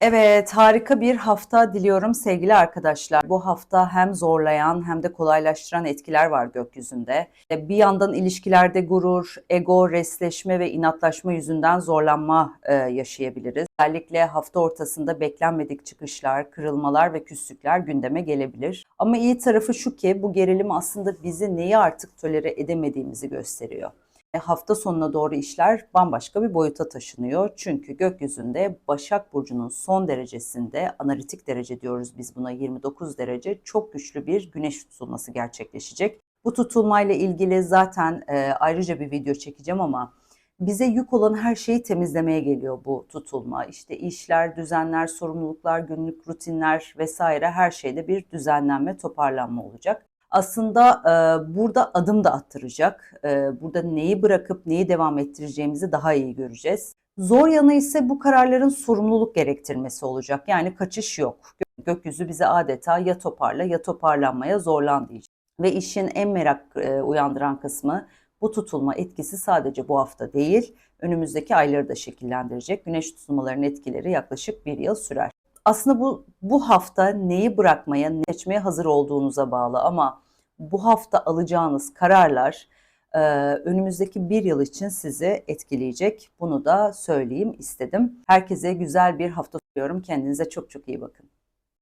Evet, harika bir hafta diliyorum sevgili arkadaşlar. Bu hafta hem zorlayan hem de kolaylaştıran etkiler var gökyüzünde. E, Bir yandan ilişkilerde gurur, ego, resleşme ve inatlaşma yüzünden zorlanma e, yaşayabiliriz. Özellikle hafta ortasında beklenmedik çıkışlar, kırılmalar ve küslükler gündeme gelebilir. Ama iyi tarafı şu ki bu gerilim aslında bizi neyi artık tolere edemediğimizi gösteriyor. E, hafta sonuna doğru işler bambaşka bir boyuta taşınıyor. Çünkü gökyüzünde Başak Burcu'nun son derecesinde, analitik derece diyoruz biz buna 29 derece, çok güçlü bir güneş tutulması gerçekleşecek. Bu tutulmayla ilgili zaten e, ayrıca bir video çekeceğim ama bize yük olan her şeyi temizlemeye geliyor bu tutulma. İşte işler, düzenler, sorumluluklar, günlük rutinler vesaire her şeyde bir düzenlenme, toparlanma olacak aslında e, burada adım da attıracak. E, burada neyi bırakıp neyi devam ettireceğimizi daha iyi göreceğiz. Zor yanı ise bu kararların sorumluluk gerektirmesi olacak. Yani kaçış yok. Gö- Gökyüzü bize adeta ya toparla ya toparlanmaya zorlan diyecek. Ve işin en merak e, uyandıran kısmı bu tutulma etkisi sadece bu hafta değil, önümüzdeki ayları da şekillendirecek. Güneş tutulmalarının etkileri yaklaşık bir yıl sürer aslında bu bu hafta neyi bırakmaya, ne seçmeye hazır olduğunuza bağlı ama bu hafta alacağınız kararlar e, önümüzdeki bir yıl için sizi etkileyecek. Bunu da söyleyeyim istedim. Herkese güzel bir hafta diliyorum. Kendinize çok çok iyi bakın.